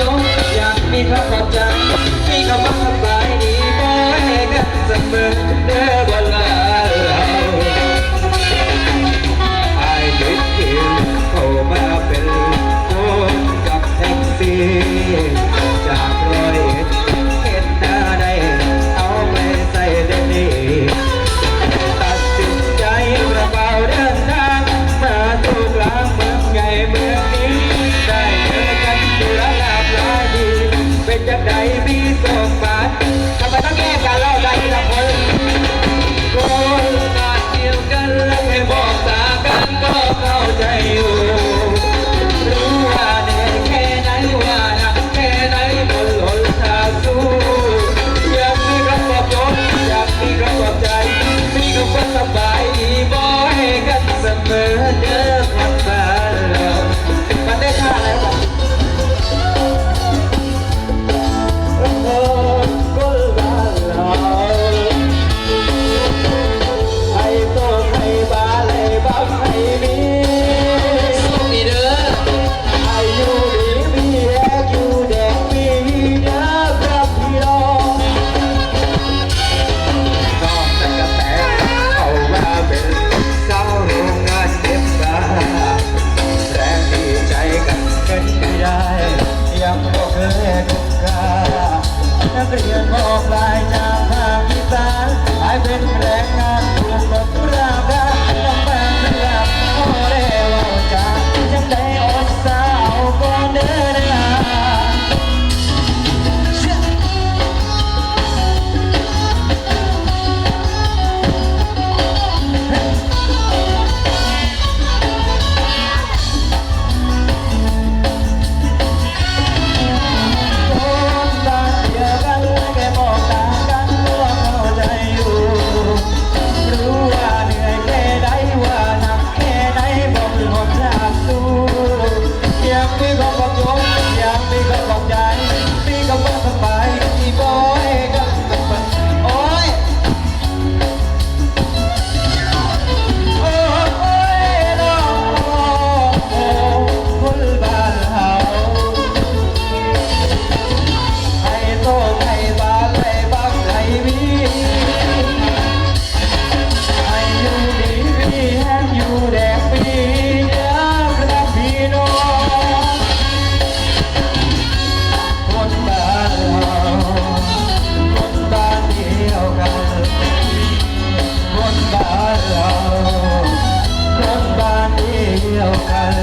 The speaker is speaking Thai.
ยกอยากมีพระความจังมีคำว่าสบายดีบ่ให้กันเสมอเด้อ go, go, go. I'll